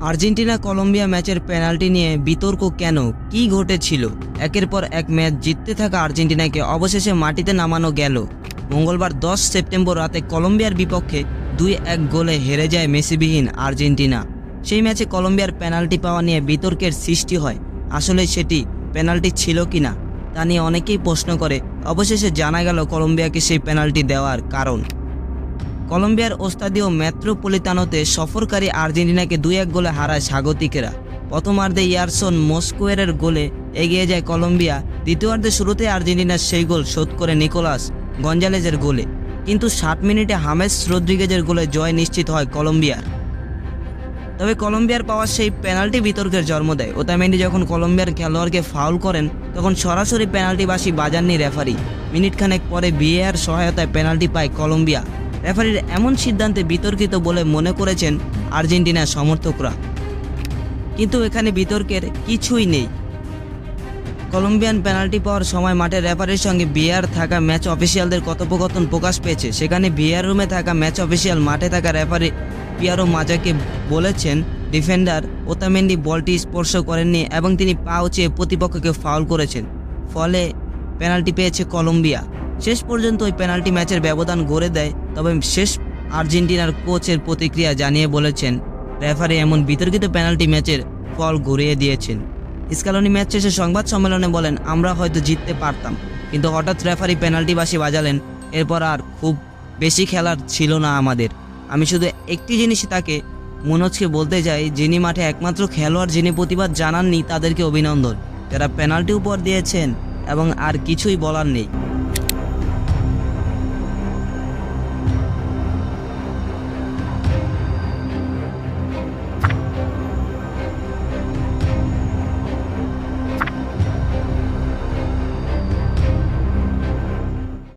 Argentina Colombia ম্যাচের penalty নিয়ে বিতর্ক কেন? কি ঘটেছিল? একের পর এক ম্যাচ জিততে থাকা আর্জেন্টিনাকে অবশেষে মাটিতে নামানো গেল। মঙ্গলবার দশ সেপ্টেম্বর রাতে কলম্বিয়ার বিপক্ষে দুই এক গোলে হেরে যায় মেসিবিহীন আর্জেন্টিনা। সেই ম্যাচে কলম্বিয়ার পেনাল্টি পাওয়া নিয়ে বিতর্কের সৃষ্টি হয়। আসলে সেটি পেনাল্টি ছিল কিনা তা নিয়ে অনেকেই প্রশ্ন করে। অবশেষে জানা গেল কলম্বিয়াকে সেই পেনাল্টি দেওয়ার কারণ। কলম্বিয়ার ওস্তাদিও মেট্রোপলিতানোতে সফরকারী আর্জেন্টিনাকে দুই এক গোলে হারায় স্বাগতিকেরা। প্রথমার্ধে ইয়ারসন মস্কোয়ারের গোলে এগিয়ে যায় কলম্বিয়া, দ্বিতীয়ার্ধে শুরুতে আর্জেন্টিনার সেই গোল শোধ করে নিকোলাস গঞ্জালেজের গোলে। কিন্তু ষাট মিনিটে হামেস রদ্রিগেজের গোলে জয় নিশ্চিত হয় কলম্বিয়ার। তবে কলম্বিয়ার পাওয়া সেই পেনাল্টি বিতর্কের জন্ম দেয়। ওতামেন্ডি যখন কলম্বিয়ার খেলোয়াড়কে ফাউল করেন, তখন সরাসরি পেনাল্টিবাসী বাজাননি রেফারি। মিনিটখানেক পরে বিএআর সহায়তায় পেনাল্টি পায় কলম্বিয়া। রেফারির এমন সিদ্ধান্তে বিতর্কিত বলে মনে করেছেন আর্জেন্টিনার সমর্থকরা। কিন্তু এখানে বিতর্কের কিছুই নেই। কলম্বিয়ান পেনাল্টি পাওয়ার সময় মাঠে রেফারির সঙ্গে বিয়ার থাকা ম্যাচ অফিসিয়ালদের কথোপকথন প্রকাশ পেয়েছে। সেখানে বিয়ার রুমে থাকা ম্যাচ অফিসিয়াল মাঠে থাকা রেফারি পিয়ারো মাজাকে বলেছেন, ডিফেন্ডার ওতামেন্ডি বলটি স্পর্শ করেননি এবং তিনি পা উঁচিয়ে প্রতিপক্ষকে ফাউল করেছেন। ফলে পেনাল্টি পেয়েছে কলম্বিয়া। শেষ পর্যন্ত ওই পেনাল্টি ম্যাচের ব্যবধান গড়ে দেয়, তবে শেষ আর্জেন্টিনার কোচের প্রতিক্রিয়া জানিয়ে বলেছেন, রেফারি এমন বিতর্কিত পেনাল্টি ম্যাচের ফল ঘুরিয়ে দিয়েছেন। স্কালনি ম্যাচ শেষে সংবাদ সম্মেলনে বলেন, আমরা হয়তো জিততে পারতাম। কিন্তু হঠাৎ রেফারি পেনাল্টি বাসি বাজালেন, এরপর আর খুব বেশি খেলার ছিল না আমাদের। আমি শুধু একটি জিনিস তাকে মনোজকে বলতে চাই, যিনি মাঠে একমাত্র খেলোয়াড় যিনি প্রতিবাদ জানাননি, তাদেরকে অভিনন্দন। যারা পেনাল্টি উপর দিয়েছেন এবং আর কিছুই বলার নেই।